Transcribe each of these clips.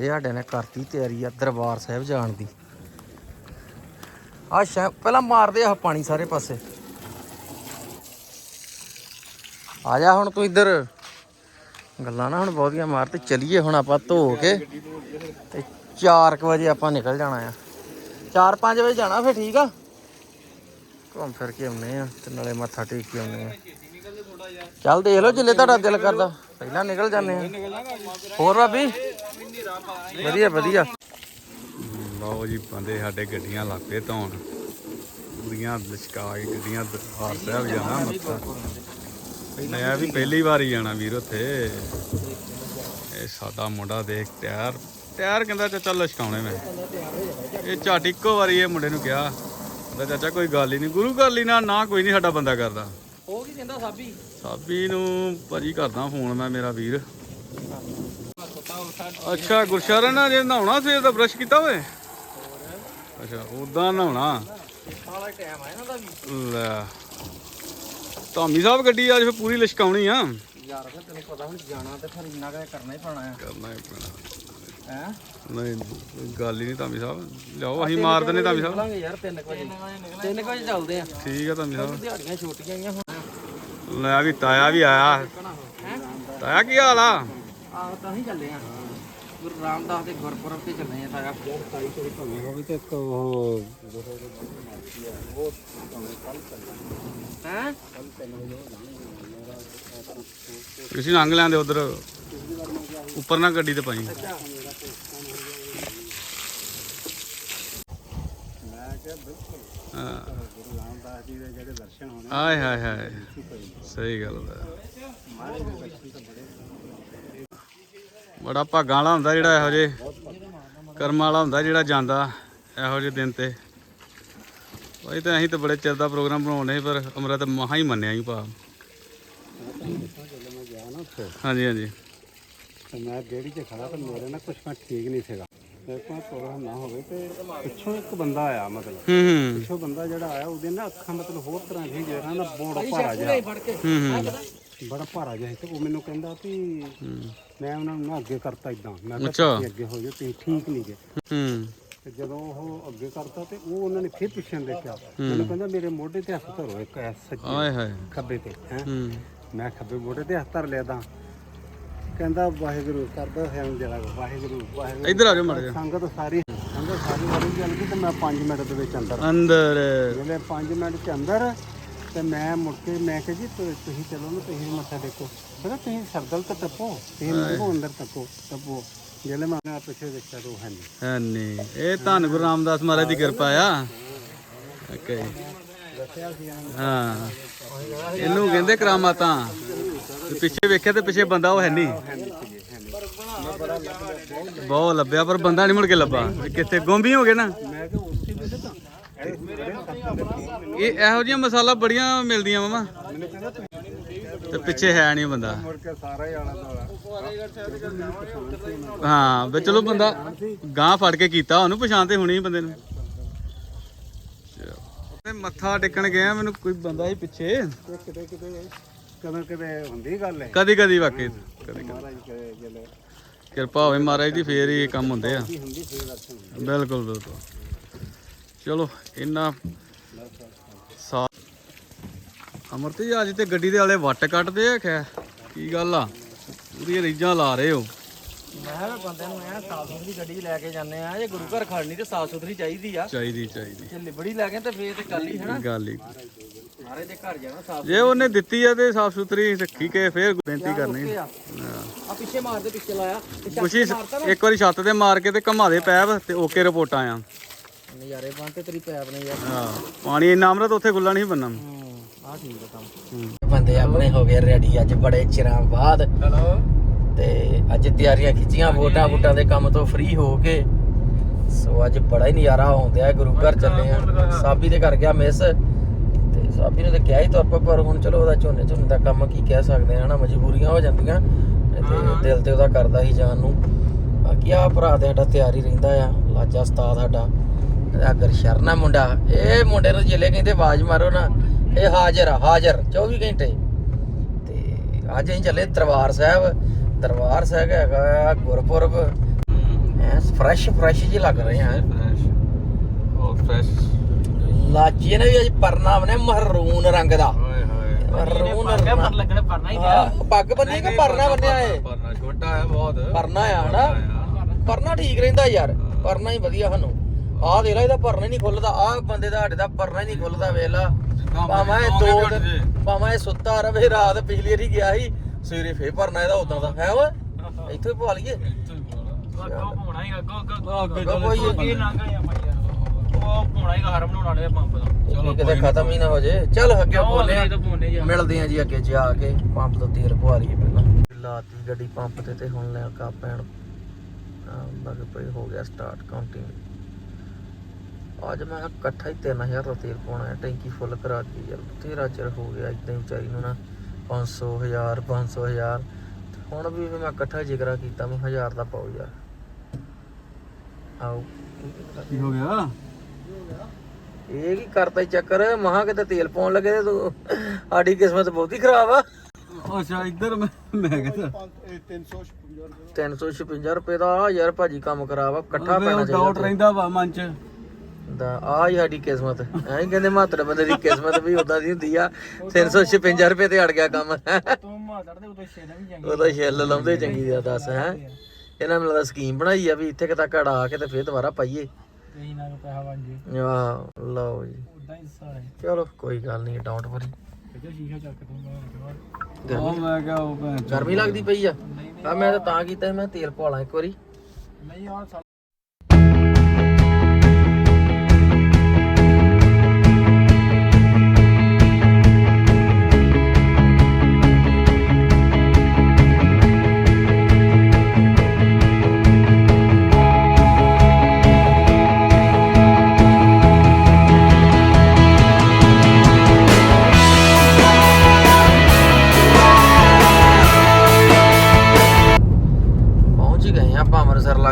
ਇਹ ਸਾਡੇ ਨੇ ਕਰਤੀ ਤਿਆਰੀ ਆ ਦਰਬਾਰ ਸਾਹਿਬ ਜਾਣ ਦੀ। ਆ ਸ਼ਾ ਪਹਿਲਾਂ ਮਾਰਦੇ ਆ ਪਾਣੀ ਸਾਰੇ ਪਾਸੇ। ਆ ਜਾ ਹੁਣ ਤੂੰ ਇੱਧਰ। ਗੱਲਾਂ ਨਾ ਹੁਣ ਬਹੁਤੀਆਂ ਮਾਰ ਤੇ ਚਲੀਏ ਹੁਣ ਆਪਾਂ ਧੋ ਕੇ। ਤੇ 4 ਵਜੇ ਆਪਾਂ ਨਿਕਲ ਜਾਣਾ ਆ। 4-5 ਵਜੇ ਜਾਣਾ ਫਿਰ ਠੀਕ ਆ? ਘੁੰਮ ਫਿਰ ਕੇ ਆਉਨੇ ਆ ਤੇ ਨਾਲੇ ਮੱਥਾ ਟੇਕ ਕੇ ਆਉਨੇ ਆ। ਚੱਲ ਦੇਖ ਲਓ ਜਿੱਲੇ ਤੁਹਾਡਾ ਦਿਲ ਕਰਦਾ। ਪਹਿਲਾਂ ਨਿਕਲ ਜਾਂਦੇ ਆ। ਹੋਰ ਭਾਬੀ? ਵਧੀਆ ਵਧੀਆ। ਲਓ ਜੀ, ਬੰਦੇ ਸਾਡੇ ਗੱਡੀਆਂ ਲਾਪੇ ਧੌਣ। ਪੂਰੀਆਂ ਲਸ਼ਕਾ ਕੇ ਗੱਡੀਆਂ ਦਰਬਾਰ ਸਾਹਿਬ ਜਾਣਾ ਮੱਥਾ। ਮੈਂ ਵੀ ਪਹਿਲੀ ਵਾਰ ਹੀ ਜਾਣਾ ਵੀਰ ਉੱਥੇ। ਇਹ ਸਾਡਾ ਮੁੰਡਾ ਦੇਖ ਟਾਇਰ ਟਾਇਰ ਕਹਿੰਦਾ ਚਾਚਾ ਲਸ਼ਕਾਉਣੇ ਮੈਂ। ਇਹ ਝੱਟ ਇੱਕੋ ਵਾਰੀ ਇਹ ਮੁੰਡੇ ਨੂੰ ਕਿਹਾ। ਕਹਿੰਦਾ, ਚਾਚਾ ਕੋਈ ਗੱਲ ਹੀ ਨਹੀਂ, ਗੁਰੂ ਘਰ ਲਈ ਨਾ ਨਾ ਕੋਈ ਨਹੀਂ ਸਾਡਾ ਬੰਦਾ ਕਰਦਾ। ਉਹ ਕੀ ਕਹਿੰਦਾ ਸਾਬੀ? ਸਾਬੀ ਨੂੰ ਭਾਜੀ ਕਰਦਾ ਫੋਨ ਮੈਂ ਮੇਰਾ ਵੀਰ। ਅੱਛਾ ਗੁਰਸ਼ਰਨ ਜੇ ਨਹਾਉਣਾ ਸਵੇਰ ਦਾ ਬ੍ਰਸ਼ ਕੀਤਾ ਓਏ? ਅੱਛਾ ਉਦਾਂ ਨਹਾਉਣਾ। ਸਾਲਾ ਟਾਈਮ ਆ ਇਹਨਾਂ ਦਾ ਵੀ। ਲੈ। ਧਾਮੀ ਸਾਹਿਬ ਗੱਡੀ ਅੱਜ ਫਿਰ ਪੂਰੀ ਲਿਸ਼ਕਾਉਣੀ ਆ। ਯਾਰ ਫਿਰ ਤੈਨੂੰ ਪਤਾ ਹੁਣ ਜਾਣਾ ਤੇ ਫਿਰ ਇੰਨਾ ਕਰਨਾ ਹੀ ਪੈਣਾ ਆ। ਕਰਨਾ ਹੀ ਪੈਣਾ। ਹੈ? ਨਹੀਂ ਗੱਲ ਹੀ ਨਹੀਂ ਧਾਮੀ ਸਾਹਿਬ। ਲਿਆਓ ਅਸੀਂ ਮਾਰ ਦਿੰਨੇ ਧਾਮੀ ਸਾਹਿਬ। ਨਿਕਲਾਂਗੇ ਯਾਰ 3 ਵਜੇ। 3 ਵਜੇ ਚੱਲਦੇ ਆ। ਠੀਕ ਆ ਧਾਮੀ ਸਾਹਿਬ। ਦਿਹਾੜੀਆਂ ਛੋਟੀਆਂ ਆਈਆਂ ਹੁਣ। ਲੈ ਵੀ ਤਾਇਆ ਵੀ ਆਇਆ। ਤਾਇਆ ਕੀ ਹਾਲ ਆ? ਆਹ ਤਾਂ ਹੀ ਚੱਲੇ ਆ। ਗੁਰੂ ਰਾਮਦਾਸ ਦੇ ਗੁਰਪੁਰਬ ਤੇ ਚੱਲੇ ਆ ਤਾਇਆ। ਹੈ? ਤੁਸੀਂ ਲੰਘ ਲੈਂਦੇ ਉਧਰ। ਉੱਪਰ ਨਾ ਗੱਡੀ ਤੇ ਪਾਈ। ਆਏ ਹਾਏ ਹਾਏ। ਸਹੀ ਗੱਲ ਹੈ ਬੜਾ ਭਾਗਾਂ ਵਾਲਾ ਹੁੰਦਾ ਜਿਹੜਾ ਇਹੋ ਜੇ ਕਰਮਾਂ ਵਾਲਾ ਹੁੰਦਾ ਜਿਹੜਾ ਜਾਂਦਾ ਇਹੋ ਜਿਹੇ ਦਿਨ ਤੇ। ਭਾਈ ਤਾਂ ਅਸੀਂ ਤਾਂ ਬੜੇ ਚਿਰ ਦਾ ਪ੍ਰੋਗਰਾਮ ਬਣਾਉਣੇ ਸੀ, ਪਰ ਅਮਰਤ ਮਹਾ ਹੀ ਮੰਨਿਆ ਹੀ ਭਾ। ਹਾਂਜੀ ਹਾਂਜੀ। ਤੇ ਮੈਂ ਡੇੜੀ 'ਚ ਖੜਾ ਤੇ ਮੇਰੇ ਨਾਲ ਕੁਛ ਮੈਂ ਠੀਕ ਨਹੀਂ ਸੀਗਾ। ਮੇਰੇ ਕੋਲ ਪ੍ਰੋਗਰਾਮ ਨਾ ਹੋਵੇ ਤੇ ਪਿੱਛੋਂ ਇੱਕ ਬੰਦਾ ਆਇਆ ਮਤਲਬ। ਹੂੰ ਹੂੰ। ਪਿੱਛੋਂ ਬੰਦਾ ਜਿਹੜਾ ਆਇਆ ਉਹਦੇ ਨਾ ਅੱਖਾਂ ਮਤਲਬ ਹੋਰ ਤਰ੍ਹਾਂ ਦੀ ਜਿਹੜਾ ਨਾ ਬੋੜ ਭਾਰਾ ਜਿਹਾ। ਫੜ ਕੇ। ਹੂੰ ਹੂੰ। ਬੜਾ ਭਾਰਾ ਜਿਹਾ ਸੀ ਤੇ ਉਹ ਮੈਨੂੰ ਕਹਿੰਦਾ ਵੀ ਮੈਂ ਉਹਨਾਂ ਨੂੰ ਨਾ ਅੱਗੇ ਕਰਤਾ ਇਦਾਂ ਮੈਂ ਕਿਹਾ ਅੱਛਾ। ਤੁਸੀਂ ਅੱਗੇ ਹੋ ਜਾਓ ਤੁਸੀਂ ਠੀਕ ਨਹੀਂ ਗਏ ਹੂੰ। ਤੇ ਜਦੋਂ ਉਹ ਅੱਗੇ ਕਰਤਾ ਤੇ ਉਹ ਉਹਨਾਂ ਨੇ ਫਿਰ ਪਿੱਛੇ ਨੂੰ ਦੇਖਿਆ। ਮੈਨੂੰ ਕਹਿੰਦਾ ਮੇਰੇ ਮੋਢੇ ਤੇ ਹੱਥ ਧਰੋ ਇੱਕ ਐ ਸੱਜੇ ਆਏ ਹਾਏ। ਖੱਬੇ ਤੇ ਹੈ। ਹੂੰ। ਮੈਂ ਖੱਬੇ ਮੋਢੇ ਤੇ ਹੱਥ ਧਰ ਲਿਆ ਤਾਂ। ਕਹਿੰਦਾ ਵਾਹਿਗੁਰੂ ਕਰਦਾ ਹੈ ਜਿਹੜਾ ਵਾਹਿਗੁਰੂ ਵਾਹਿਗੁਰੂ। ਇੱਧਰ ਆ ਜਾਓ ਮੜ ਜਾ ਸੰਗਤ ਸਾਰੀ ਸੰਗਤ ਸਾਰੀ ਵਾਰੀ ਚੱਲ ਗਈ ਤੇ ਮੈਂ 5 ਮਿੰਟ ਦੇ ਵਿੱਚ ਅੰਦਰ ਅੰਦਰ। ਜਿਹੜੇ 5 ਮਿੰਟ ਚ ਅੰਦਰ ਤੇ ਮੈਂ ਮੁੜ ਕੇ ਮੈਂ ਕਿਹਾ ਜੀ ਤੁ- ਤੁਸੀਂ ਚਲੋ ਨਾ ਤੁਸੀਂ ਮੱਥਾ ਦੇਖੋ ਕਹਿੰਦਾ ਤੁਸੀਂ ਸਰਦਲ ਤੇ ਟੱਪੋ ਤੁਸੀਂ ਮੈਨੂੰ ਅੰਦਰ ਟੱਪੋ ਟੱਪੋ। ਜਿਹੜੇ ਮੈਂ ਆਪਣੇ ਪਿੱਛੇ ਦੇਖਿਆ ਤਾਂ ਉਹ ਹੈ ਨਹੀਂ। ਹੈ ਨਹੀਂ। ਇਹ ਧੰਨ ਗੁਰੂ ਰਾਮਦਾਸ ਮਹਾਰਾਜ ਦੀ ਕਿਰਪਾ ਆ। ਓਕੇ। ਹਾਂ। ਇਹਨੂੰ ਕਹਿੰਦੇ ਕਰਾਮਾਤਾਂ। ਪਿੱਛੇ ਵੇਖਿਆ ਤੇ ਪਿੱਛੇ ਬੰਦਾ ਉਹ ਹੈ ਨਹੀਂ। ਬਹੁਤ ਲੱਭਿਆ, ਪਰ ਬੰਦਾ ਨਹੀਂ ਮੁੜ ਕੇ ਲੱਭਾ। ਇਹ ਕਿੱਥੇ ਗੁੰਮ ਹੋ ਗਏ ਨਾ। ਇਹ ਇਹੋ ਜਿਹੀਆਂ ਮਸਾਲਾ ਬੜੀਆਂ ਮਿਲਦੀਆਂ ਮਾਮਾ ਤੇ ਪਿੱਛੇ ਹੈ ਨਹੀਂ ਬੰਦਾ। ਹਾਂ, ਵੀ ਚਲੋ ਬੰਦਾ ਗਾਂ ਫੜ ਕੇ ਕੀਤਾ, ਉਹਨੂੰ ਪਛਾਣ ਤੇ ਹੋਣੀ ਸੀ ਬੰਦੇ ਨੂੰ। ਤੇ ਮੱਥਾ ਟੇਕਣ ਗਿਆ ਮੈਨੂੰ ਕੋਈ ਬੰਦਾ ਸੀ ਪਿੱਛੇ। ਕਦੋਂ ਕਿਤੇ ਹੁੰਦੀ ਗੱਲ ਹੈ ਕਦੀ ਕਦੀ ਵਾਕਈ ਕਦੀ ਕਦੀ। ਮਹਾਰਾਜ ਕਰੇ ਜਲੇ ਕਿਰਪਾ ਹੋਵੇ ਮਹਾਰਾਜ ਦੀ ਫੇਰ ਹੀ ਇਹ ਕੰਮ ਹੁੰਦੇ ਆ। ਹੁੰਦੀ। ਬਿਲਕੁਲ ਬਿਲਕੁਲ। ਚਲੋ ਇੰਨਾ ਸਾ ਅਮਰਤ ਅੱਜ ਤੇ ਗੱਡੀ ਦੇ ਵਾਲੇ ਵੱਟ ਕੱਟਦੇ ਆ ਖੈ ਕੀ ਗੱਲ ਆ? ਪੂਰੀਆਂ ਰੀਜਾਂ ਲਾ ਰਹੇ ਹੋ। ਮੈਂ ਕਿਹਾ ਬੰਦੇ ਨੂੰ ਐ ਸਾਫ਼ ਸੁਥਰੀ ਗੱਡੀ ਲੈ ਕੇ ਜਾਂਦੇ ਆ ਇਹ ਗੁਰੂ ਘਰ ਖੜਨੀ ਤੇ ਸਾਫ਼ ਸੁਥਰੀ ਚਾਹੀਦੀ ਆ। ਚਾਹੀਦੀ ਚਾਹੀਦੀ। ਜੇ ਲਿਬੜੀ ਲੈ ਗਏ ਤੇ ਫੇਰ ਤੇ ਗੱਲ ਹੀ ਹੈ ਨਾ। ਗੱਲ ਹੀ। ਸਾਰੇ ਦੇ ਘਰ ਜਾਣਾ ਸਾਫ਼ ਜੇ ਉਹਨੇ ਦਿੱਤੀ ਆ ਤੇ ਸਾਫ਼ ਸੁਥਰੀ ਰੱਖੀ ਕੇ ਫੇਰ ਬੇਨਤੀ ਕਰਨੀ। ਆ। ਆ ਪਿੱਛੇ ਮਾਰਦੇ ਪਿੱਛੇ ਲਾਇਆ। ਤੇ ਛੱਤ ਤੇ ਮਾਰਤਾ ਨਾ। ਇੱਕ ਵਾਰੀ ਛੱਤ ਤੇ ਮਾਰ ਕੇ ਤੇ ਘਮਾ ਦੇ ਪੈਪ ਤੇ ਓਕੇ ਰਿਪੋਰਟਾਂ ਆ। ਨਜ਼ਾਰੇ ਬੰਨ ਤੇ ਤੇਰੀ ਪੈਪ ਨੇ ਯਾਰ। ਹਾਂ ਪਾਣੀ ਇੰਨਾ ਅਮਰਤ ਉੱਥੇ ਖੁੱਲਾ ਨਹੀਂ ਬੰਨਣਾ। ਹੂੰ ਆ ਠੀਕ ਹੈ ਕੰਮ। ਬੰਦੇ ਆਪਣੇ ਹੋ ਗਏ ਰੈਡੀ ਅੱਜ ਬੜੇ ਚਿਰਾਂ ਬਾਅਦ। ਹੈਲੋ ਤੇ ਅੱਜ ਤਿਆਰੀਆਂ ਖਿੱਚੀਆਂ ਵੋਟਾਂ ਵੋਟਾਂ ਦੇ ਕੰਮ ਤੋਂ ਫ੍ਰੀ ਹੋ ਕੇ। ਸੋ ਅੱਜ ਬੜਾ ਹੀ ਨਜ਼ਾਰਾ ਆਉਂਦਿਆ ਗੁਰੂ ਘਰ ਚੱਲੇ ਆ। ਸਾਬੀ ਦੇ ਘਰ ਗਿਆ ਮਿਸ ਤੇ ਸਾਬੀ ਨੇ ਤਾਂ ਕਿਹਾ ਹੀ ਤੌਰ ਪਰ ਪਰ ਹੁਣ ਚਲੋ ਉਹਦਾ ਝੋਨੇ ਝੋਨੇ ਦਾ ਕੰਮ ਕੀ ਕਹਿ ਸਕਦੇ ਆ ਹਨਾ ਮਜਬੂਰੀਆਂ ਹੋ ਜਾਂਦੀਆਂ। ਤੇ ਦਿਲ ਤੇ ਉਹਦਾ ਕਰਦਾ ਹੀ ਜਾਣ ਨੂੰ। ਬਾਕੀ ਆ ਭਰਾ ਤੇ ਸਾਡਾ ਤਿਆਰ ਰਹਿੰਦਾ ਆ ਲਾਜਾ ਉਸਤਾਦ ਸਾਡਾ। ਅਗਰ ਸ਼ਰਨਾ ਮੁੰਡਾ ਇਹ ਮੁੰਡੇ ਨੂੰ ਜਿਲੇ ਕਹਿੰਦੇ ਆਵਾਜ਼ ਮਾਰੋ ਨਾ ਇਹ ਹਾਜ਼ਰ ਹਾਜ਼ਰ 24 ਘੰਟੇ। ਤੇ ਅੱਜ ਅਸੀਂ ਚੱਲੇ ਦਰਬਾਰ ਸਾਹਿਬ। ਦਰਬਾਰ ਸਾਹਿਬ ਹੈਗਾ ਆ ਗੁਰਪੁਰਬ। ਫਰੈਸ਼ ਫਰੈਸ਼ ਜਿਹੇ ਲੱਗ ਰਹੇ ਆ। ਫਰੈਸ਼ ਉਹ ਫਰੈਸ਼ ਲਾਚੀ ਨੇ ਵੀ ਅੱਜ ਪਰਨਾ ਬਣੇ ਮਹਰੂਨ ਰੰਗ ਦਾ। ਓਏ ਹੋਏ। ਮਹਰੂਨ ਪਰ ਲੱਗਣਾ ਪਰਨਾ ਹੀ ਹਾਂ, ਪੱਗ ਬੰਨੀ ਕਿ ਪਰਨਾ ਬੰਨਿਆ ਏ ਪਰਨਾ ਛੋਟਾ ਹੈ ਬਹੁਤ। ਪਰਨਾ ਆ ਹਨਾ? ਪਰਨਾ ਠੀਕ ਰਹਿੰਦਾ ਯਾਰ। ਪਰਨਾ ਹੀ ਵਧੀਆ ਸਾਨੂੰ। ਆਹ ਦੇਖ ਲੈ ਇਹਦਾ ਪਰਨਾ ਹੀ ਨਹੀਂ ਖੁੱਲਦਾ। ਆਹ ਬੰਦੇ ਦਾ ਸਾਡੇ ਦਾ ਪਰਨਾ ਹੀ ਨਹੀਂ ਖੁੱਲਦਾ ਵੇਖ ਲਾ। ਭਾਵੇਂ ਇਹ ਦੋ ਦਿਨ ਭਾਵੇਂ ਇਹ ਸੁੱਤਾ ਰਵੇ ਰਾਤ ਪਿਛਲੀ ਵਾਰੀ ਗਿਆ ਸੀ। ਸਵੇਰੇ ਫੇਰ ਭਰਨਾ ਇਹਦਾ ਉਦਾਂ ਦਾ। ਹੈ ਓਏ ਇੱਥੇ ਹੀ ਪਵਾ ਲਈਏ। ਅੱਗੋਂ ਪਾਉਣਾ ਹੀ ਅੱਗੋਂ ਅੱਗੋਂ ਅੱਗੇ ਅੱਗੋਂ। ਕੋਈ ਅੱਗੇ ਲੰਘ ਆ ਭਾਈ ਯਾਰ। ਉਹ ਪਾਉਣਾ ਹੀ ਘਰ ਬਣਾਉਣ ਵਾਲੇ ਪੰਪ ਦਾ ਚਲੋ ਕਿਤੇ ਖਤਮ ਹੀ ਨਾ ਹੋ ਜੇ। ਚੱਲ ਅੱਗੇ ਜਾ ਮਿਲਦੇ ਆ ਜੀ ਅੱਗੇ ਜਾ ਕੇ ਪੰਪ ਤੋਂ ਤੇਲ ਪਵਾ ਲਈਏ ਪਹਿਲਾਂ। ਲਾਤੀ ਗੱਡੀ ਪੰਪ ਤੇ ਤੇ ਹੁਣ ਲੈ ਕਾ ਪੈਣ ਬਗ ਪਈ ਹੋ ਗਿਆ ਸਟਾਰਟ ਕਾਊਂਟਿੰਗ ਅੱਜ ਮੈਂ ਇਕੱਠਾ ਹੀ 3000 ਦਾ ਤੇਲ ਪਾਉਣਾ ਹੈ ਟੈਂਕੀ ਫੁੱਲ ਕਰਾ ਕੇ ਯਾਰ ਤੇਰਾ ਚਿਰ ਹੋ ਗਿਆ ਇਦਾਂ ਹੀ ਵਿਚਾਰੀ ਨੂੰ ਨਾ 500 1000 500 1000 ਹੁਣ ਵੀ ਮੈਂ ਇਕੱਠਾ ਜਿਗਰਾ ਕੀਤਾ ਮੈਂ 1000 ਦਾ ਪਾਉ ਯਾਰ। ਆਓ। ਕੀ ਹੋ ਗਿਆ? ਇਹ ਕੀ ਕਰਤਾ ਚੱਕਰ? ਮਹਾ ਕਿਤੇ ਤੇਲ ਪਾਉਣ ਲੱਗੇ ਤੇ ਸਾਡੀ ਕਿਸਮਤ ਬਹੁਤੀ ਖਰਾਬ ਆ। ਅੱਛਾ ਇੱਧਰ ਮੈਂ ਮੈਂ ਕਹਿੰਦਾ 356 ਰੁਪਏ ਦਾ ਯਾਰ ਭਾਜੀ ਕੰਮ ਖਰਾਬ ਆ ਇਕੱਠਾ ਪੈਣਾ ਡਾਊਟ ਚਾਹੀਦਾ ਰਹਿੰਦਾ ਵਾ ਮਨ ਚ। ਦਾ ਆ ਹੀ ਸਾਡੀ ਕਿਸਮਤ। ਐਂ ਕਹਿੰਦੇ ਮਾਤਰ ਬੰਦੇ ਦੀ ਕਿਸਮਤ ਵੀ ਉਦਾਂ ਦੀ ਹੁੰਦੀ ਆ। 356 ਰੁਪਏ ਤੇ ਅੜ ਗਿਆ ਕੰਮ। ਤੂੰ ਮਾਤੜ ਦੇ ਉਤੇ ਛੇਣਾ ਵੀ ਜਾਂਗੇ ਉਹਦਾ ਛਿੱਲ ਲਾਉਂਦੇ ਚੰਗੀ ਦਾ ਦੱਸ ਹੈ। ਇਹਨਾਂ ਨੇ ਲੱਗਦਾ ਸਕੀਮ ਬਣਾਈ ਆ ਵੀ ਇੱਥੇ ਕਿਤਾ ਘੜਾ ਕੇ ਤੇ ਫੇਰ ਦੁਬਾਰਾ ਪਾਈਏ। ਕਈ ਨਾ ਪੈਸਾ ਬਣ ਜੇ। ਆਹ ਲਓ ਜੀ। ਉਦਾਂ ਹੀ ਚਲੋ ਕੋਈ ਗੱਲ ਨਹੀਂ ਡਾਊਟ ਵਰੀ। ਸ਼ੀਸ਼ਾ ਚੱਕ ਗਰਮੀ ਮੈਂ ਕਿਹਾ ਉਹ ਭੈਣ ਚੋਦ। ਗਰਮੀ ਲੱਗਦੀ ਪਈ ਆ। ਆ ਮੈਂ ਤਾਂ ਤਾਂ ਕੀਤਾ ਮੈਂ ਤੇਲ ਪਵਾ ਲਾਂ ਇੱਕ ਵਾਰੀ। ਨਹੀਂ ਯਾਰ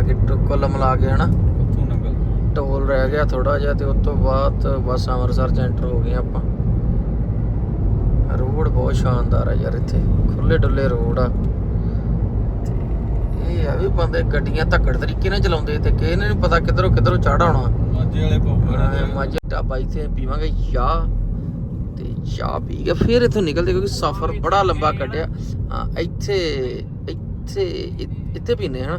ਕੇ ਕੁੱਲ ਮਿਲਾ ਕੇ ਹਨਾ। ਉੱਥੋਂ ਨੰਗਲ। ਟੋਲ ਰਹਿ ਗਿਆ ਥੋੜਾ ਜਿਹਾ ਤੇ ਉਸ ਤੋਂ ਬਾਅਦ ਬਸ ਅੰਮ੍ਰਿਤਸਰ ਚ ਐਂਟਰ ਹੋ ਗਏ ਆਪਾਂ। ਰੋਡ ਬਹੁਤ ਸ਼ਾਨਦਾਰ ਆ ਯਾਰ ਇੱਥੇ ਖੁੱਲੇ ਡੁੱਲੇ ਰੋਡ ਆ। ਇਹ ਆ ਵੀ ਬੰਦੇ ਗੱਡੀਆਂ ਧੱਕੜ ਤਰੀਕੇ ਨਾਲ ਚਲਾਉਂਦੇ ਤੇ ਕਿਸੇ ਨੂੰ ਨੀ ਪਤਾ ਕਿੱਧਰੋਂ ਕਿੱਧਰੋਂ ਚੜ੍ਹ ਆਉਣਾ। ਮਾਝੇ ਵਾਲੇ ਭੌਂਕਣ ਮਾਝੇ ਢਾਬਾ ਇੱਥੇ ਪੀਵਾਂਗੇ ਚਾਹ ਤੇ ਚਾਹ ਪੀ ਕੇ ਫਿਰ ਇੱਥੋਂ ਨਿਕਲਦੇ ਕਿਉਂਕਿ ਸਫ਼ਰ ਬੜਾ ਲੰਬਾ ਕੱਢਿਆ। ਹਾਂ ਇੱਥੇ ਇੱਥੇ ਇੱਥੇ ਪੀਨੇ ਹਨਾ।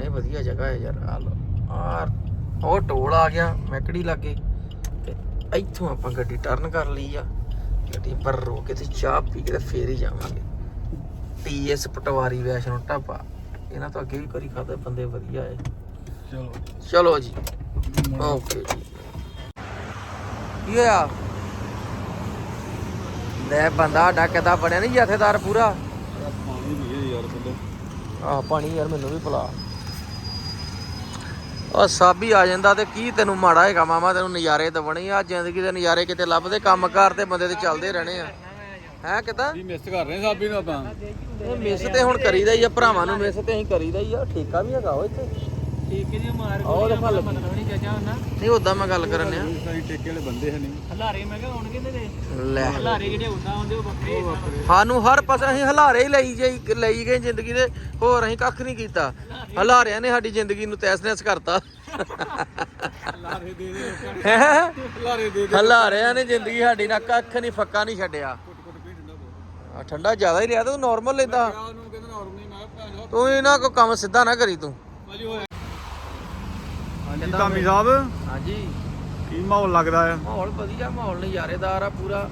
ਨਹੀਂ ਵਧੀਆ ਜਗ੍ਹਾ ਹੈ ਯਾਰ ਆ ਲੋ ਆ ਉਹ ਟੋਲ ਆ ਗਿਆ ਮੈਕੜੀ ਲਾਗੇ? ਤੇ ਇੱਥੋਂ ਆਪਾਂ ਗੱਡੀ ਟਰਨ ਕਰ ਲਈ ਆ। ਗੱਡੀ ਪਰ ਰੋ ਕੇ ਤੇ ਚਾਹ ਪੀ ਕੇ ਫੇਰ ਹੀ ਜਾਵਾਂਗੇ। ਟੀਐਸ ਪਟਵਾਰੀ ਵੈਸ਼ਨੋ ਢਾਬਾ। ਇਹਨਾਂ ਤੋਂ ਅੱਗੇ ਵੀ ਕਰੀ ਖਾਦੇ ਬੰਦੇ ਵਧੀਆ ਹੈ। ਚਲੋ। ਚਲੋ ਜੀ। ਓਕੇ ਜੀ ਕੀ ਹੋਇਆ? ਲੈ ਬੰਦਾ ਸਾਡਾ ਕਿੱਦਾਂ ਬਣਿਆ ਨਹੀਂ ਜਥੇਦਾਰ ਪੂਰਾ? ਪਾਣੀ ਵੀ ਯਾਰ ਬੰਦੇ। ਆ ਪਾਣੀ ਯਾਰ ਮੈਨੂੰ ਵੀ ਪਿਲਾ। ਉਹ ਸਾਬੀ ਆ ਜਾਂਦਾ ਤੇ ਕੀ ਤੈਨੂੰ ਮਾੜਾ ਹੈਗਾ ਮਾਮਾ ਤੈਨੂੰ ਨਜ਼ਾਰੇ ਦਵਣੇ ਆ ਜ਼ਿੰਦਗੀ ਦੇ ਨਜ਼ਾਰੇ ਕਿਤੇ ਲੱਭਦੇ ਕੰਮਕਾਰ ਤੇ ਬੰਦੇ ਤੇ ਚੱਲਦੇ ਰਹਿਣੇ ਆ। ਹੈ ਕਿਦਾਂ? ਵੀ ਮਿਸ ਕਰ ਰਹੇ ਸਾਬੀ ਨੂੰ ਆਪਾਂ? ਮਿਸ ਤੇ ਹੁਣ ਕਰੀਦਾ ਹੀ ਆ ਭਰਾਵਾਂ ਨੂੰ ਮਿਸ ਤੇ ਅਸੀਂ ਕਰੀਦਾ ਹੀ ਆ ਠੇਕਾ ਵੀ ਹੈਗਾ ਉਹ ਇੱਥੇ। ਮਾਰ ਉਹ। ਮਤਲਬ ਨਹੀਂ ਚਾਚਾ ਹੁੰਦਾ। ਨਹੀਂ ਉਦਾਂ ਮੈਂ ਗੱਲ ਕਰਨ ਆ। ਸਾਈ ਟੇਕੇ ਵਾਲੇ ਬੰਦੇ ਹੈ ਨਹੀਂ। ਹਲਾਰੇ ਮੈਂ ਕਿਹਾ ਆਉਣਗੇ ਤੇ ਲੈ। ਹਲਾਰੇ ਜਿਹੜੇ ਉਦਾਂ ਆਉਂਦੇ ਉਹ ਵੱਖਰੇ ਸਾਨੂੰ ਹਰ ਪਾਸੇ ਅਸੀਂ ਹਲਾਰੇ ਹੀ ਲਈ ਜਾਈ ਲਈ ਗਏ ਜ਼ਿੰਦਗੀ ਦੇ ਹੋਰ ਅਸੀਂ ਕੱਖ ਨਹੀਂ ਕੀਤਾ। ਹਲਾਰਿਆਂ ਨੇ ਸਾਡੀ ਜ਼ਿੰਦਗੀ ਨੂੰ ਤੈਸ-ਨੈਸ ਕਰਤਾ। ਲਾਰੇ ਦੇ ਦੇ ਹਲਾਰਿਆਂ ਨੇ ਜ਼ਿੰਦਗੀ ਸਾਡੀ ਨਾਲ ਕੱਖ ਨਹੀਂ ਫੱਕਾ ਨਹੀਂ ਛੱਡਿਆ। ਆ ਠੰਡਾ ਜ਼ਿਆਦਾ ਹੀ ਲਿਆ ਤੇ ਨਾਰਮਲ ਲੈਂਦਾ। ਤੂੰ ਇਹਨਾਂ ਕੋ ਕੰਮ ਸਿੱਧਾ ਨਾ ਕਰੀ ਤੂੰ। ਹਾਂਜੀ ਧਾਮੀ ਸਾਹਿਬ? ਹਾਂਜੀ। ਕੀ ਮਾਹੌਲ ਲੱਗਦਾ ਆ ਮਾਹੌਲ ਵਧੀਆ ਮਾਹੌਲ ਨਜ਼ਾਰੇਦਾਰ ਆ ਪੂਰਾ।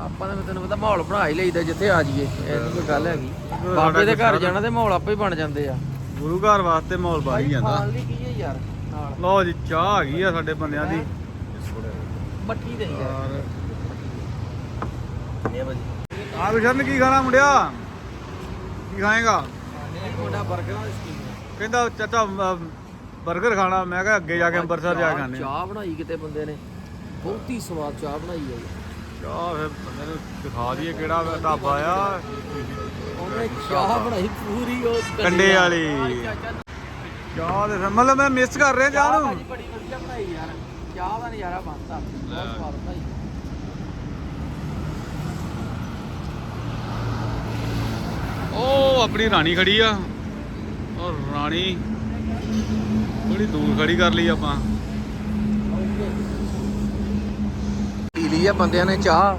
ਆਪਾਂ ਤਾਂ ਤੈਨੂੰ ਪਤਾ ਮਾਹੌਲ ਬਣਾ ਹੀ ਲਈਦਾ ਜਿੱਥੇ ਆ ਜਾਈਏ ਇਹ ਕੋਈ ਗੱਲ ਹੈਗੀ। ਬਾਬੇ ਦੇ ਘਰ ਜਾਣਾ ਤੇ ਮਾਹੌਲ ਆਪੇ ਹੀ ਬਣ ਜਾਂਦੇ ਆ। ਗੁਰੂ ਘਰ ਵਾਸਤੇ ਮਾਹੌਲ ਬਣ ਹੀ ਜਾਂਦਾ। ਖਾਣ ਲਈ ਕੀ ਹੈ ਯਾਰ? ਨਾਲ। ਲਓ ਜੀ ਚਾਹ ਆ ਗਈ ਆ ਸਾਡੇ ਬੰਦਿਆਂ ਦੀ। ਮੱਠੀ ਦੇ ਯਾਰ ਇਹ ਬਜੀ ਆ ਕੀ ਖਾਣਾ ਮੁੰਡਿਆ? ਕੀ ਖਾਏਗਾ? ਦੀ ਸਕੀਮ ਕਹਿੰਦਾ ਚਾਚਾ 버ਗਰ ਖਾਣਾ ਮੈਂ ਕਿਹਾ ਅੱਗੇ ਜਾ ਕੇ ਅੰਮ੍ਰਿਤਸਰ ਜਾ ਕੇ ਖਾਣੇ ਚਾਹ ਬਣਾਈ ਕਿਤੇ ਬੰਦੇ ਨੇ? ਬਹੁਤੀ ਸਵਾਦ ਚਾਹ ਬਣਾਈ ਹੈ ਚਾਹ ਫਿਰ ਬੰਦੇ ਨੂੰ ਦਿਖਾ ਦਈਏ ਕਿਹੜਾ ਢਾਬਾ ਆ। ਉਹਨੇ ਚਾਹ ਬਣਾਈ ਪੂਰੀ ਉਹ ਕੰਡੇ ਵਾਲੀ। ਚਾਹ ਦੇ ਮਤਲਬ ਮੈਂ ਮਿਸ ਕਰ ਰਿਹਾ ਚਾਹ ਨੂੰ। ਬੜੀ ਵਧੀਆ ਬਣਾਈ ਯਾਰ। ਚਾਹ ਦਾ ਨਜ਼ਾਰਾ ਬਣਦਾ। ਬਹੁਤ ਸਵਾਦ ਬਣਾਈ। ਉਹ ਆਪਣੀ ਰਾਣੀ ਖੜੀ ਆ। ਉਹ ਰਾਣੀ। ਬੜੀ ਦੂਰ ਖੜੀ ਕਰ ਲਈ ਆਪਾਂ। ਪੀ ਲਈ ਆ ਬੰਦਿਆਂ ਨੇ ਚਾਹ।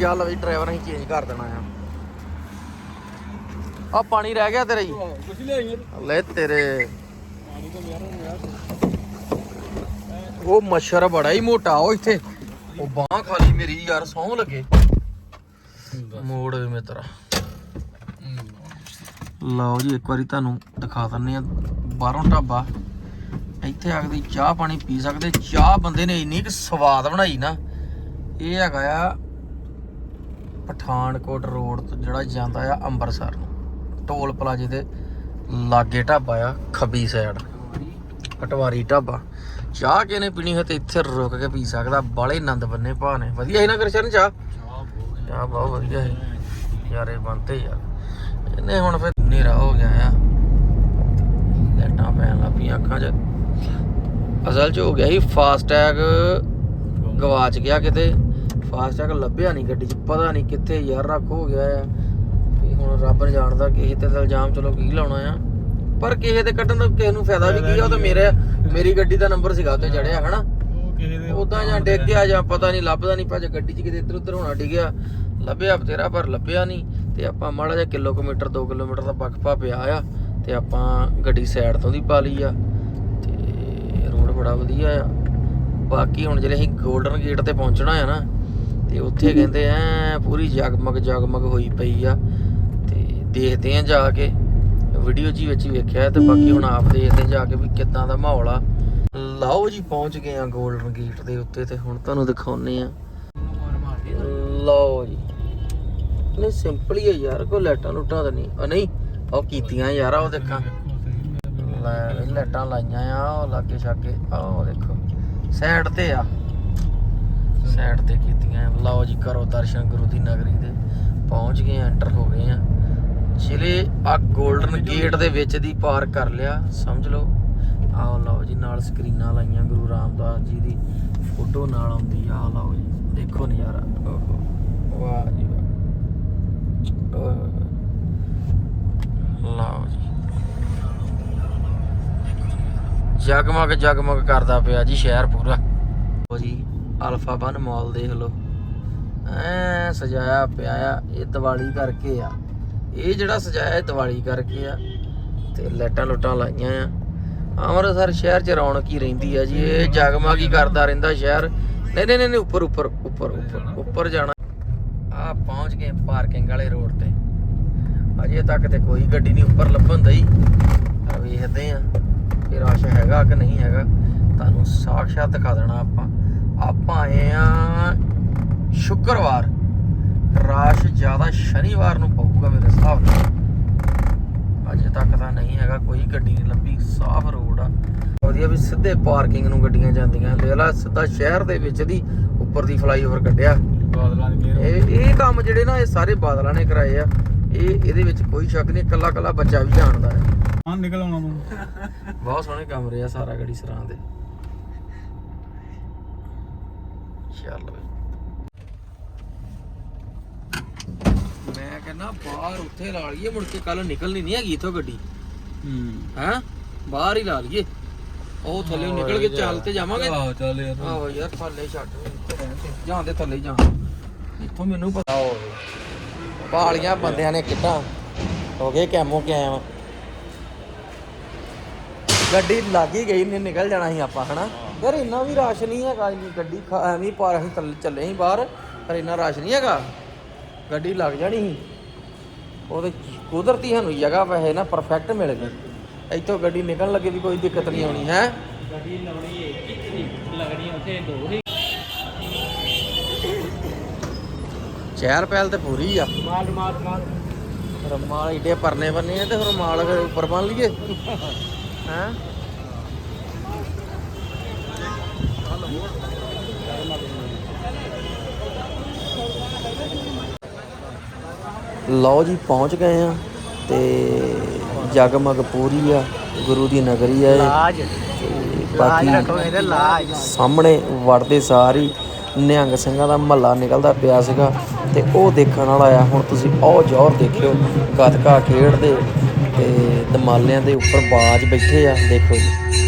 ਚੱਲ ਵੀ ਡਰਾਈਵਰ ਅਸੀਂ ਚੇਂਜ ਕਰ ਦੇਣਾ ਆ। ਆ ਪਾਣੀ ਰਹਿ ਗਿਆ ਤੇਰਾ ਜੀ। ਕੁਛ ਲਿਆਈ ਲੈ ਤੇਰੇ। ਉਹ ਮੱਛਰ ਬੜਾ ਹੀ ਮੋਟਾ, ਉਹ ਇੱਥੇ। ਉਹ ਬਾਹ ਖਾਲੀ ਮੇਰੀ ਯਾਰ, ਸੌਂ ਲੱਗੇ। ਮੋੜ ਵੇ ਮਿੱਤਰਾ। ਲਓ ਜੀ, ਇੱਕ ਵਾਰੀ ਤੁਹਾਨੂੰ ਦਿਖਾ ਦਿੰਨੇ ਆ। ਬਾਹਰੋਂ ਢਾਬਾ ਇੱਥੇ ਆ ਕੇ ਚਾਹ ਪਾਣੀ ਪੀ ਸਕਦੇ ਚਾਹ ਬੰਦੇ ਨੇ ਇੰਨੀ ਕਿ ਸਵਾਦ ਬਣਾਈ ਨਾ। ਇਹ ਹੈਗਾ ਆ ਪਠਾਨਕੋਟ ਰੋਡ ਤੋਂ ਜਿਹੜਾ ਜਾਂਦਾ ਆ ਅੰਮ੍ਰਿਤਸਰ ਨੂੰ। ਟੋਲ ਪਲਾਜ਼ੇ ਦੇ ਲਾਗੇ ਢਾਬਾ ਆ ਖੱਬੀ ਸਾਈਡ ਪਟਵਾਰੀ ਢਾਬਾ। ਚਾਹ ਕਿਨੇ ਪੀਣੀ ਹੈ ਤੇ ਇੱਥੇ ਰੁਕ ਕੇ ਪੀ ਸਕਦਾ ਬਾਲੇ ਆਨੰਦ ਬੰਨੇ ਭਾ ਨੇ। ਵਧੀਆ ਹੈ ਨਾ ਕਰਸ਼ਨ ਚਾਹ? ਚਾਹ ਬਹੁਤ ਵਧੀਆ ਹੈ ਯਾਰੇ ਬੰਤੇ ਯਾਰ। ਇਹਨੇ ਹੁਣ ਫਿਰ ਹਨੇਰਾ ਹੋ ਗਿਆ ਆ। ਪੈਣ ਲੱਗ ਪਈਆਂ ਅੱਖਾਂ 'ਚ ਅਸਲ 'ਚ ਹੋ ਗਿਆ ਸੀ ਫਾਸਟੈਗ ਗਵਾਚ ਗਿਆ ਕਿਤੇ। ਫਾਸਟੈਗ ਲੱਭਿਆ ਨਹੀਂ ਗੱਡੀ 'ਚ, ਪਤਾ ਨਹੀਂ ਕਿੱਥੇ ਯਾਰ, ਰੱਖ ਹੋ ਗਿਆ ਆ। ਹੁਣ ਰੱਬ ਜਾਣਦਾ ਕਿਸੇ ਤੇ ਇਲਜ਼ਾਮ ਚਲੋ ਕੀ ਲਾਉਣਾ ਆ। ਪਰ ਕਿਸੇ ਦੇ ਕੱਢਣ ਦਾ ਕਿਸੇ ਨੂੰ ਫਾਇਦਾ ਵੀ ਕੀ ਆ, ਉਹ ਤਾਂ ਮੇਰੇ, ਮੇਰੀ ਗੱਡੀ ਦਾ ਨੰਬਰ ਸੀਗਾ ਉੱਤੇ ਚੜਿਆ, ਹਨਾ। ਉਹ ਕਿਸੇ ਦੇ ਉਦਾਂ ਜਾਂ ਡਿੱਗ ਗਿਆ ਜਾਂ ਪਤਾ ਨਹੀਂ, ਲੱਭਦਾ ਨਹੀਂ ਭਾਜ ਗੱਡੀ 'ਚ ਕਿਤੇ ਇੱਧਰ ਉੱਧਰ ਹੋਣਾ ਡਿੱਗਿਆ। ਲੱਭਿਆ ਬਤੇਰਾ ਪਰ ਲੱਭਿਆ ਨਹੀਂ। ਤੇ ਆਪਾਂ ਮਾੜਾ ਜਿਹਾ ਕਿਲੋਮੀਟਰ 2 ਕਿਲੋਮੀਟਰ ਦਾ ਵਕਫਾ ਪਿਆ ਆ। ਤੇ ਆਪਾਂ ਗੱਡੀ ਸਾਈਡ ਤੋਂ ਦੀ ਪਾ ਲਈ ਆ ਤੇ ਰੋਡ ਬੜਾ ਵਧੀਆ ਆ। ਬਾਕੀ ਹੁਣ ਜਿਹੜੇ ਅਸੀਂ 골ਡਨ ਗੇਟ ਤੇ ਪਹੁੰਚਣਾ ਆ ਨਾ ਤੇ ਉੱਥੇ ਕਹਿੰਦੇ ਐ ਪੂਰੀ ਜਗਮਗ ਜਗਮਗ ਹੋਈ ਪਈ ਆ। ਤੇ ਦੇਖਦੇ ਆ ਜਾ ਕੇ। ਵੀਡੀਓ ਜੀ ਵਿੱਚ ਵੇਖਿਆ ਤੇ ਬਾਕੀ ਹੁਣ ਆਪ ਦੇਖਦੇ ਜਾ ਕੇ ਵੀ ਕਿੱਦਾਂ ਦਾ ਮਾਹੌਲ ਆ। ਲਓ ਜੀ ਪਹੁੰਚ ਗਏ ਆ 골ਡਨ ਗੇਟ ਦੇ ਉੱਤੇ ਤੇ ਹੁਣ ਤੁਹਾਨੂੰ ਦਿਖਾਉਨੇ ਆ। ਲਓ ਜੀ। ਨਹੀਂ ਸਿੰਪਲ ਹੀ ਆ ਯਾਰ ਕੋਈ ਲਾਈਟਾਂ ਲੁੱਟਾਂ ਤਾਂ ਨਹੀਂ। ਆ ਨਹੀਂ ਉਹ ਕੀਤੀਆਂ ਯਾਰ, ਉਹ ਦੇਖਾਂ। ਲੈ ਲਾਈਟਾਂ ਲਾਈਆਂ ਆ, ਉਹ ਲਾਗੇ ਛਾਗੇ। ਆ ਉਹ ਦੇਖੋ ਸਾਈਡ ਤੇ ਆ। ਸਾਈਡ ਤੇ ਕੀਤੀਆਂ ਲਓ ਜੀ, ਕਰੋ ਦਰਸ਼ਨ ਗੁਰੂ ਦੀ ਨਗਰੀ ਦੇ। ਪਹੁੰਚ ਗਏ ਐਂਟਰ ਹੋ ਗਏ ਆ। ਜ਼ਿਲ੍ਹੇ ਆ 골ਡਨ ਗੇਟ ਦੇ ਵਿੱਚ ਦੀ ਪਾਰ ਕਰ ਲਿਆ, ਸਮਝ ਲਓ। ਆਓ ਲਓ ਜੀ, ਨਾਲ ਸਕਰੀਨਾਂ ਲਾਈਆਂ ਗੁਰੂ ਰਾਮਦਾਸ ਜੀ ਦੀ। ਫੋਟੋ ਨਾਲ ਆਉਂਦੀ ਆ ਲਓ ਜੀ। ਦੇਖੋ ਨਜ਼ਾਰਾ। ਓਹੋ। ਵਾਹ ਜੀ ਵਾਹ। ਲਓ ਜੀ। ਜਗਮਗ ਜਗਮਗ ਕਰਦਾ ਪਿਆ ਜੀ ਸ਼ਹਿਰ ਪੂਰਾ। ਲਓ ਜੀ ਅਲਫਾ ਬਨ ਮਾਲ ਦੇਖ ਲਓ। ਐ ਸਜਾਇਆ ਪਿਆ ਆ ਇਹ ਦੀਵਾਲੀ ਕਰਕੇ ਆ। ਇਹ ਜਿਹੜਾ ਸਜਾਇਆ ਇਹ ਦੀਵਾਲੀ ਕਰਕੇ ਆ। ਤੇ ਲੈਟਾਂ ਲੁੱਟਾਂ ਲਾਈਆਂ ਆ। ਅੰਮ੍ਰਿਤਸਰ ਸ਼ਹਿਰ 'ਚ ਰੌਣਕ ਹੀ ਰਹਿੰਦੀ ਆ ਜੀ। ਇਹ ਜਗਮਗ ਹੀ ਕਰਦਾ ਰਹਿੰਦਾ ਸ਼ਹਿਰ। ਨਹੀਂ ਨਹੀਂ ਨਹੀਂ ਨਹੀਂ, ਉੱਪਰ ਉੱਪਰ ਉੱਪਰ ਉੱਪਰ ਉੱਪਰ ਜਾਣਾ। ਆ ਪਹੁੰਚ ਗਏ ਪਾਰਕਿੰਗ ਵਾਲੇ ਰੋਡ ਤੇ। ਅਜੇ ਤੱਕ ਤੇ ਕੋਈ ਗੱਡੀ ਨਹੀਂ ਉੱਪਰ ਲੱਭਣ ਦਈ। ਆ ਵੇਖਦੇ ਆ ਕਿ ਰਸ਼ ਹੈਗਾ ਕਿ ਨਹੀਂ ਹੈਗਾ। ਤੁਹਾਨੂੰ ਸਾਖਸ਼ਾਤ ਦਿਖਾ ਦੇਣਾ ਆਪਾਂ। ਆਪਾਂ ਆਏ ਆ ਸ਼ੁੱਕਰਵਾਰ। ਰਸ਼ ਜ਼ਿਆਦਾ ਸ਼ਨੀਵਾਰ ਨੂੰ ਪਊਗਾ ਮੇਰੇ ਹਿਸਾਬ ਨਾਲ। ਅਜੇ ਤੱਕ ਤਾਂ ਨਹੀਂ ਹੈਗਾ ਕੋਈ ਗੱਡੀ ਨਹੀਂ ਲੱਭੀ ਸਾਫ਼ ਰੋਡ ਆ। ਵਧੀਆ ਵੀ ਸਿੱਧੇ ਪਾਰਕਿੰਗ ਨੂੰ ਗੱਡੀਆਂ ਜਾਂਦੀਆਂ। ਲੈ ਲਾ ਸਿੱਧਾ ਸ਼ਹਿਰ ਦੇ ਵਿੱਚ ਦੀ ਉੱਪਰ ਦੀ ਫਲਾਈਓਵਰ ਕੱਢਿਆ। ਬਾਦਲਾਂ ਮਿਹਰ ਇਹ ਇਹ ਕੰਮ ਜਿਹੜੇ ਨਾ ਇਹ ਸਾਰੇ ਬਾਦਲਾਂ ਨੇ ਕਰਾਏ ਆ। ਇਹ ਇਹਦੇ ਵਿੱਚ ਕੋਈ ਸ਼ੱਕ ਨਹੀਂ ਕੱਲਾ ਕੱਲਾ ਬੱਚਾ ਵੀ ਜਾਣਦਾ ਹੈ। ਹਾਂ ਨਿਕਲ ਆਉਣਾ ਤੂੰ। ਬਹੁਤ ਸੋਹਣੇ ਕਮਰੇ ਆ ਸਾਰਾ ਗੜੀ ਸਰਾਂ ਦੇ। ਚੱਲ ਬਈ। ਮੈਂ ਕਹਿੰਦਾ ਬਾਹਰ ਉੱਥੇ ਲਾ ਲਈਏ ਮੁੜ ਕੇ ਕੱਲ ਨਿਕਲਣੀ ਨਹੀਂ ਹੈਗੀ ਇਥੋਂ ਗੱਡੀ। ਹੂੰ। ਹੈਂ? ਬਾਹਰ ਹੀ ਲਾ ਲਈਏ। ਉਹ ਥੱਲੇ ਨਿਕਲ ਕੇ ਚੱਲ ਤੇ ਜਾਵਾਂਗੇ। ਆਹੋ ਚੱਲ ਯਾਰ। ਆਹੋ ਯਾਰ ਥੱਲੇ ਛੱਡ ਇੱਥੇ ਰਹਿਣ ਦੇ। ਜਾਂਦੇ ਥੱਲੇ ਜਾਂ। ਇੱਥੋਂ ਮੈਨੂੰ ਪਤਾ। ਹੋਵੇ ਪਾਲੀਆਂ ਬੰਦਿਆਂ ਨੇ ਕਿੱਦਾਂ? ਹੋ ਗਏ ਕੈਮੋ ਕੈਮ। ਗੱਡੀ ਲੱਗ ਹੀ ਗਈ ਨੇ ਨਿਕਲ ਜਾਣਾ ਸੀ ਆਪਾਂ, ਹਨਾ? ਯਾਰ ਇੰਨਾ ਵੀ ਰਸ਼ ਨਹੀਂ ਹੈਗਾ, ਇੰਨੀ ਗੱਡੀ ਖਾ- ਐਵੇਂ ਪਾਰ ਅਸੀਂ ਥੱਲੇ ਚੱਲੇ ਸੀ ਬਾਹਰ, ਪਰ ਇੰਨਾ ਰਸ਼ ਨਹੀਂ ਹੈਗਾ। ਗੱਡੀ ਲੱਗ ਜਾਣੀ ਸੀ। ਉਹਦੇ ਕੁਦਰਤੀ ਸਾਨੂੰ ਜਗ੍ਹਾ ਵੈਸੇ ਨਾ ਪਰਫੈਕਟ ਮਿਲ ਗਈ। ਇੱਥੋਂ ਗੱਡੀ ਨਿਕਲਣ ਲੱਗੇ ਵੀ ਕੋਈ ਦਿੱਕਤ ਨਹੀਂ ਆਉਣੀ, ਹੈ? ਗੱਡੀ ਲਾਉਣੀ ਹੈ ਕਿੱਥੇ ਲੱਗਣੀ ਉੱਥੇ ਦੋ ਹੀ ਚਹਿਲ ਪਹਿਲ ਤੇ ਪੂਰੀ ਆ। ਮਾਰ ਮਾਰ ਮਾਰ ਰਮਾਲ ਈਡੇ ਪਰਨੇ ਬੰਨੇ ਆ ਤੇ ਫਿਰ ਮਾਲ ਅਗਰ ਉੱਪਰ ਬੰਨ ਲਈਏ। ਹੈਂ? ਲਓ ਜੀ ਪਹੁੰਚ ਗਏ ਆ ਤੇ ਜਗਮਗ ਪੂਰੀ ਆ ਗੁਰੂ ਦੀ ਨਗਰੀ ਆ ਇਹ। ਬਾਕੀ ਸਾਹਮਣੇ ਵੜਦੇ ਸਾਰੀ ਨਿਹੰਗ ਸਿੰਘਾਂ ਦਾ ਮਹੱਲਾ ਨਿਕਲਦਾ ਪਿਆ ਸੀਗਾ। ਤੇ ਉਹ ਦੇਖਣ ਵਾਲਾ ਆ। ਹੁਣ ਤੁਸੀਂ ਉਹ ਜ਼ੋਰ ਦੇਖਿਓ। ਗੱਤਕਾ ਖੇਡਦੇ ਤੇ ਦਮਾਲਿਆਂ ਦੇ ਉੱਪਰ ਬਾਜ ਬੈਠੇ ਆ, ਦੇਖੋ ਜੀ।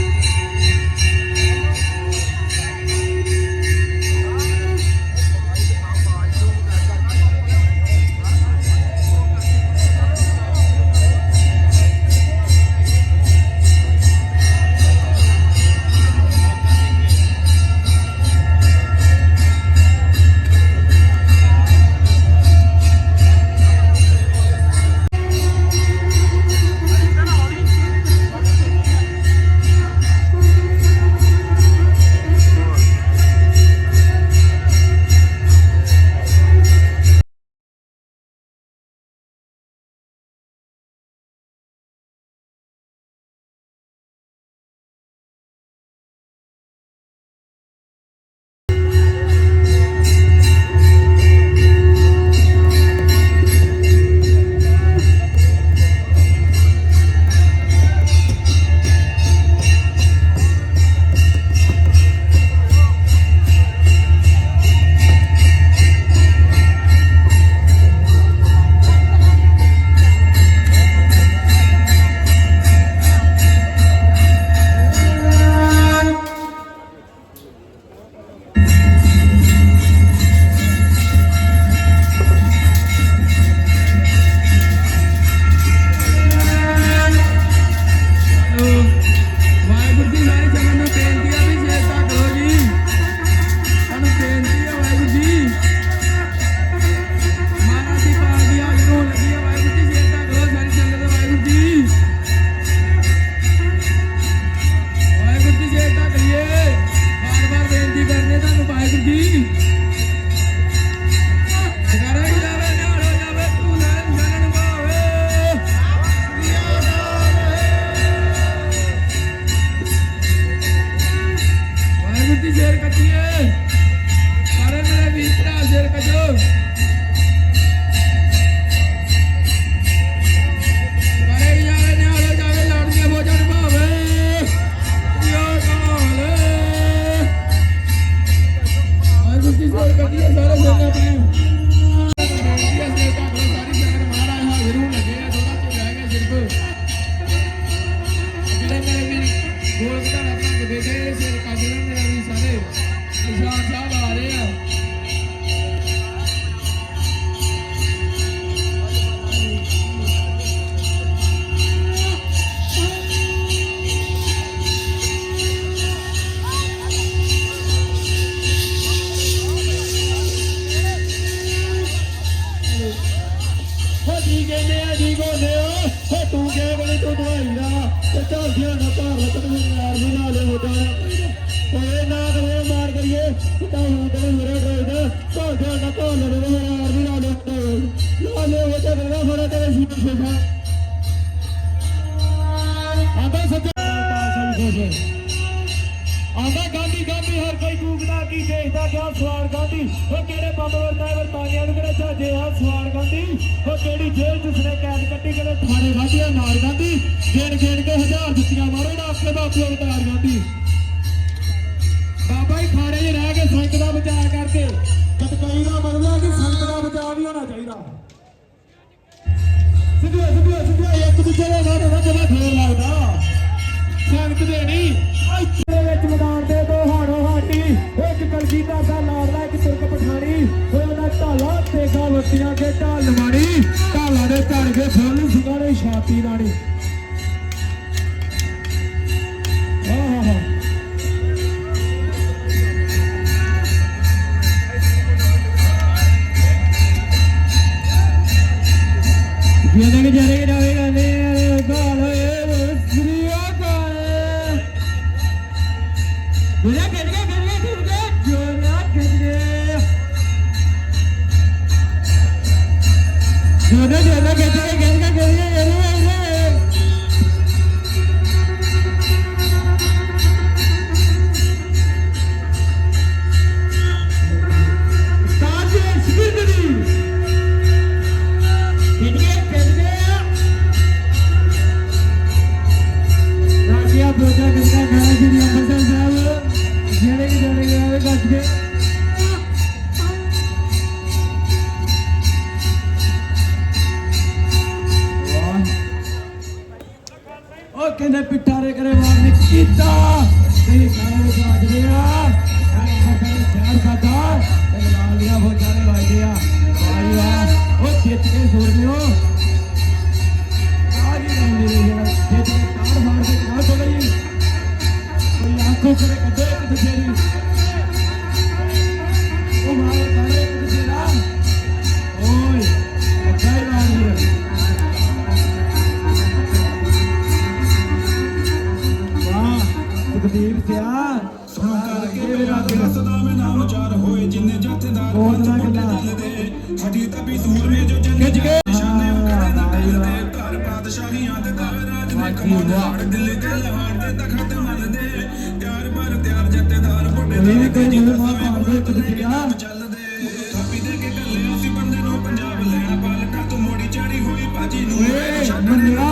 ਆਂਦਾ ਸੱਚਾ ਆਂਦਾ ਗਾਂਧੀ ਗਾਂਧੀ, ਹਰ ਕੋਈ ਕੂਕਦਾ ਕੀ ਦੇਖਦਾ ਕਿਆ ਸਵਾਰ ਗਾਂਧੀ, ਉਹ ਕਿਹੜੇ ਬੰਬ ਵਰਤਾਏ ਵਰਤਾਨੀਆਂ ਨੂੰ ਕਿਹੜੇ ਚਾਜੇ ਆ? ਸਵਾਰ ਗਾਂਧੀ, ਉਹ ਕਿਹੜੀ ਜੇਲ੍ਹ ਚ ਕੈਦ ਕੱਟੀ ਕਿਹੜੇ ਥਾਣੇ ਵਾਧਿਆ ਮਾਰ ਗਾਂਧੀ। ਗੇੜ ਗੇੜ ਕੇ ਹਜ਼ਾਰ ਜੁੱਤੀਆਂ ਮਾਰੋ ਨਾ ਆਪਣੇ ਬਾਪੂ ਅਵਤਾਰ ਗਾਂਧੀ। ਬਾਬਾ ਹੀ ਖਾੜੇ 'ਚ ਰਹਿ ਕੇ ਸੰਗਤ ਦਾ ਬਚਾਅ ਕਰਕੇ। ਕਤਕਾਈ ਦਾ ਮਤਲਬ ਕਿ ਸੰਗਤ ਦਾ ਬਚਾਅ ਵੀ ਹੋਣਾ ਚਾਹੀਦਾ। ਸਿੱਧੂ ਸਿੱਧੂ ਸਿੱਧੂ, ਇੱਕ ਦੂਜੇ ਦੇ ਨਾਲ ਨਾ ਜਮਾ ਫੇਰ ਲੱਗਦਾ। ਸੰਗਤ ਨਹੀਂ? ਇੱਥੇ ਦੇ ਵਿੱਚ ਮੈਦਾਨ ਦੇ ਦੋ ਹਾੜੋ ਹਾਟੀ, ਇੱਕ ਕਲਗੀਧਰ ਦਾ ਲਾੜਦਾ ਇੱਕ ਤੁਰਕ ਪਠਾਣੀ। ਉਹਦਾ ਢਾਲਾ ਤੇਗਾ ਵਰਤੀਆਂ ਕੇ ਢਾਲ ਮਾਰੀ ਢਾਲਾ ਦੇ ਝੜ ਕੇ ਫੁੱਲ ਸੁਗਾੜੇ ਛਾਤੀ ਰਾਣੀ ਕੀਤਾ। ਤੇ ਕਾਲੇ ਸਾਜਦੇ ਆ ਸ਼ਹਿਰ ਖਾਦਾ ਤੇ ਲਾਲ ਦੀਆਂ ਫੌਜਾਂ ਨੇ ਆ ਵਾਹ ਵਾਹ। ਉਹ ਜਿੱਤ ਕੇ ਸੁਰਨਿਓ ਆਜੀ ਚੜੀ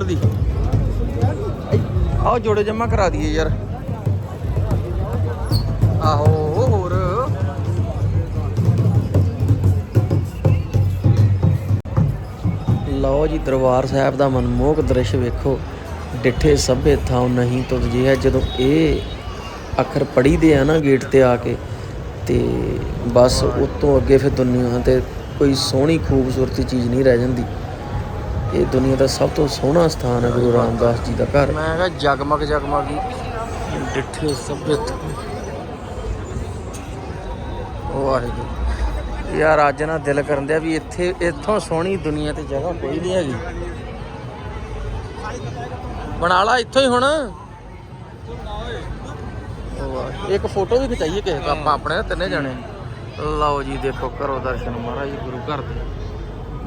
ਇੱਧਰ ਦੀ। ਆਓ ਜੋੜੇ ਜਮਾ ਕਰਾ ਦਈਏ ਯਾਰ। ਆਹੋ, ਹੋਰ। ਲਓ ਜੀ, ਦਰਬਾਰ ਸਾਹਿਬ ਦਾ ਮਨਮੋਹਕ ਦ੍ਰਿਸ਼ ਵੇਖੋ। ਡਿੱਠੇ ਸਭੇ ਥਾਉ ਨਹੀਂ ਤੁਧ ਜਿਹਾ ਜਦੋਂ ਇਹ ਅੱਖਰ ਪੜੀਦੇ ਆ ਨਾ ਗੇਟ ਤੇ ਆ ਕੇ, ਤੇ ਬਸ ਉਤੋਂ ਅੱਗੇ ਫਿਰ ਦੁਨੀਆ ਤੇ ਕੋਈ ਸੋਹਣੀ, ਖੂਬਸੂਰਤੀ ਚੀਜ਼ ਨਹੀਂ ਰਹਿ ਜਾਂਦੀ। ਇਹ ਦੁਨੀਆ ਦਾ ਸਭ ਤੋਂ ਸੋਹਣਾ ਸਥਾਨ ਹੈ ਗੁਰੂ ਰਾਮਦਾਸ ਜੀ ਦਾ ਘਰ। ਮੈਂ ਕਿਹਾ ਜਗਮਗ ਜਗਮਗ ਡਿੱਠੇ ਸਭੇ ਵਾਹਿਗੁਰੂ। ਯਾਰ ਅੱਜ ਨਾ ਦਿਲ ਕਰਨ ਦਿਆ ਵੀ ਇੱਥੇ, ਇੱਥੋਂ ਸੋਹਣੀ ਦੁਨੀਆ ਤੇ ਜਗ੍ਹਾ ਕੋਈ ਨਹੀਂ ਹੈਗੀ। ਬਣਾ ਲਾ ਇੱਥੋਂ ਹੀ ਹੁਣ। ਇੱਕ ਫੋਟੋ ਵੀ ਖਿਚਾਈਏ ਕਿਸੇ ਕੋ ਆਪਾਂ ਆਪਣੇ ਤਿੰਨੇ ਜਾਣੇ। ਲਓ ਜੀ, ਦੇਖੋ ਕਰੋ ਦਰਸ਼ਨ ਮਹਾਰਾਜ, ਗੁਰੂ ਘਰ ਦੇ।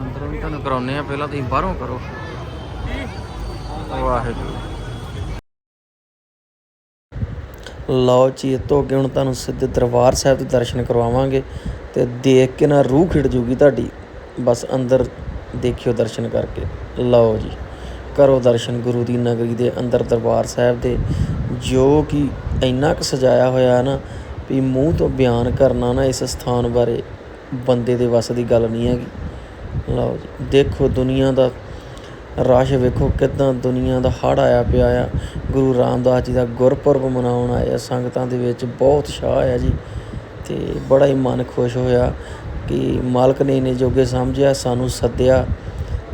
ਅੰਦਰੋਂ ਵੀ ਤੁਹਾਨੂੰ ਕਰਾਉਨੇ ਆ ਪਹਿਲਾਂ ਤੁਸੀਂ ਬਾਹਰੋਂ ਕਰੋ। ਵਾਹਿਗੁਰੂ। ਲਓ ਜੀ, ਇਹ ਤੋਂ ਅੱਗੇ ਹੁਣ ਤੁਹਾਨੂੰ ਸਿੱਧੇ ਦਰਬਾਰ ਸਾਹਿਬ ਦੇ ਦਰਸ਼ਨ ਕਰਵਾਵਾਂਗੇ ਤੇ ਦੇਖ ਕੇ ਨਾ ਰੂਹ ਖਿੜ ਜੂਗੀ ਤੁਹਾਡੀ। ਬਸ ਅੰਦਰ ਦੇਖਿਓ ਦਰਸ਼ਨ ਕਰਕੇ। ਲਓ ਜੀ, ਕਰੋ ਦਰਸ਼ਨ ਗੁਰੂ ਦੀ ਨਗਰੀ ਦੇ ਅੰਦਰ ਦਰਬਾਰ ਸਾਹਿਬ ਦੇ। ਜੋ ਕਿ ਇੰਨਾ ਕੁ ਸਜਾਇਆ ਹੋਇਆ ਨਾ ਵੀ ਮੂੰਹ ਤੋਂ ਬਿਆਨ ਕਰਨਾ ਨਾ ਇਸ ਸਥਾਨ ਬਾਰੇ ਬੰਦੇ ਦੇ ਵੱਸ ਦੀ ਗੱਲ ਨਹੀਂ ਹੈਗੀ। ਲਓ ਜੀ, ਦੇਖੋ ਦੁਨੀਆ ਦਾ ਰਸ਼, ਵੇਖੋ ਕਿਦਾਂ ਦੁਨੀਆ ਦਾ ਹੜ ਆਇਆ ਪਿਆ ਆ। ਗੁਰੂ ਰਾਮਦਾਸ ਜੀ ਦਾ ਗੁਰਪੁਰਬ ਮਨਾਉਣ ਆਇਆ ਸੰਗਤਾਂ ਦੇ ਵਿੱਚ ਬਹੁਤ ਸ਼ਾਹ ਆ ਜੀ। ਤੇ ਬੜਾ ਹੀ ਮਨ ਖੁਸ਼ ਹੋਇਆ ਕਿ ਮਾਲਕ ਨੇ ਇਹਨੇ ਜੋਗੇ ਸਮਝਿਆ, ਸਾਨੂੰ ਸੱਦਿਆ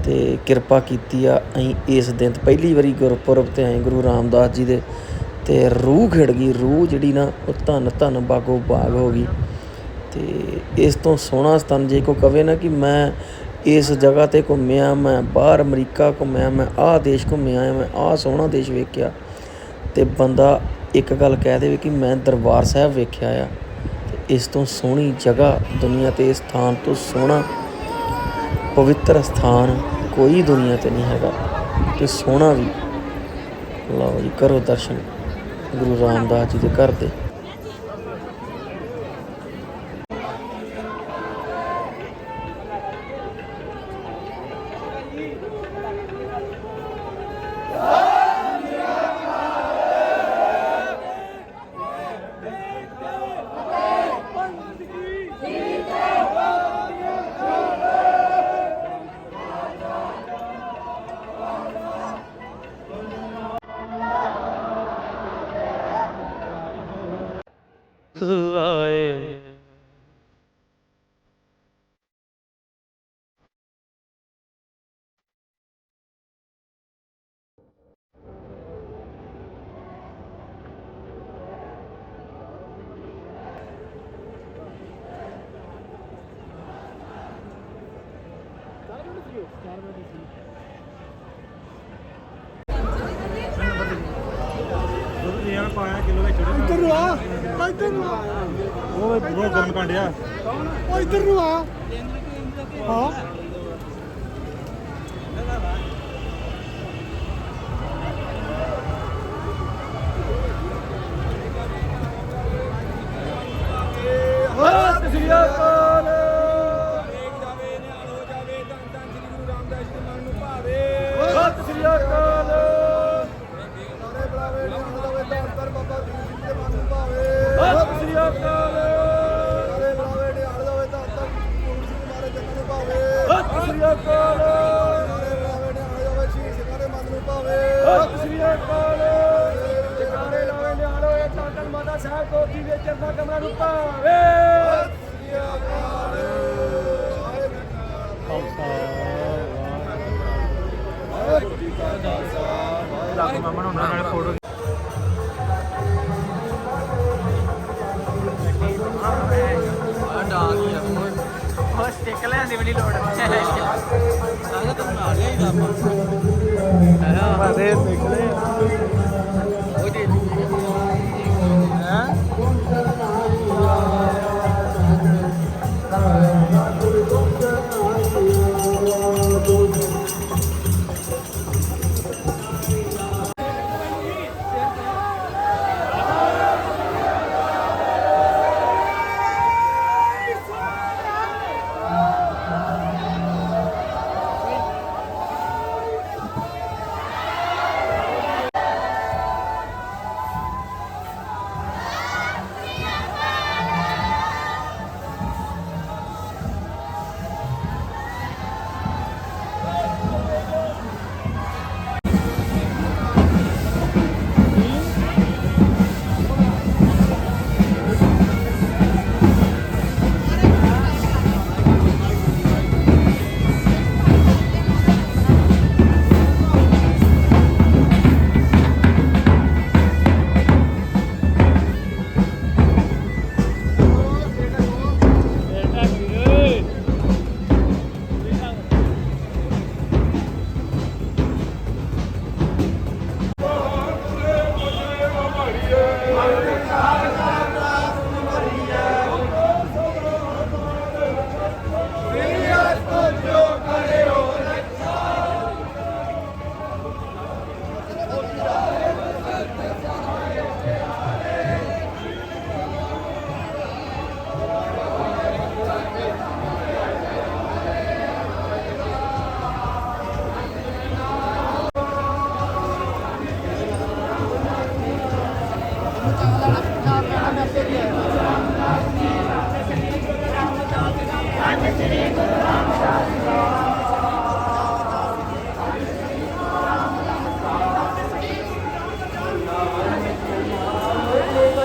ਤੇ ਕਿਰਪਾ ਕੀਤੀ ਆ। ਅਸੀਂ ਇਸ ਦਿਨ ਪਹਿਲੀ ਵਾਰੀ ਗੁਰਪੁਰਬ ਤੇ ਆਏ ਗੁਰੂ ਰਾਮਦਾਸ ਜੀ ਦੇ ਤੇ ਰੂਹ ਖਿੜ ਗਈ, ਰੂਹ ਜਿਹੜੀ ਨਾ, ਉਹ ਧੰਨ ਧੰਨ ਬਾਗੋ ਬਾਗ ਹੋ ਗਈ। ਤੇ ਇਸ ਤੋਂ ਸੋਹਣਾ ਸਥਾਨ ਜੇ ਕੋ ਕਵੇ ਨਾ ਕਿ ਮੈਂ ਇਸ ਜਗ੍ਹਾ ਤੇ ਘੁੰਮਿਆ ਮੈਂ, ਬਾਹਰ ਅਮਰੀਕਾ ਘੁੰਮਿਆ ਮੈਂ, ਆਹ ਦੇਸ਼ ਘੁੰਮਿਆ ਆ ਮੈਂ, ਆਹ ਸੋਹਣਾ ਦੇਸ਼ ਵੇਖਿਆ। ਅਤੇ ਬੰਦਾ ਇੱਕ ਗੱਲ ਕਹਿ ਦੇਵੇ ਕਿ ਮੈਂ ਦਰਬਾਰ ਸਾਹਿਬ ਵੇਖਿਆ ਆ। ਅਤੇ ਇਸ ਤੋਂ ਸੋਹਣੀ ਜਗ੍ਹਾ ਦੁਨੀਆ ਤੇ, ਇਸ ਸਥਾਨ ਤੋਂ ਸੋਹਣਾ ਪਵਿੱਤਰ ਸਥਾਨ ਕੋਈ ਦੁਨੀਆ ਤੇ ਨਹੀਂ ਹੈਗਾ। ਤੇ ਸੋਹਣਾ ਵੀ। ਲਓ ਜੀ, ਕਰੋ ਦਰਸ਼ਨ। ਗੁਰੂ ਰਾਮਦਾਸ ਜੀ ਦੇ ਘਰ ਦੇ ਉਹ ਬਰੋ ਉਹ ਇੱਧਰ ਨੂੰ ਆ। ਹਾਂ।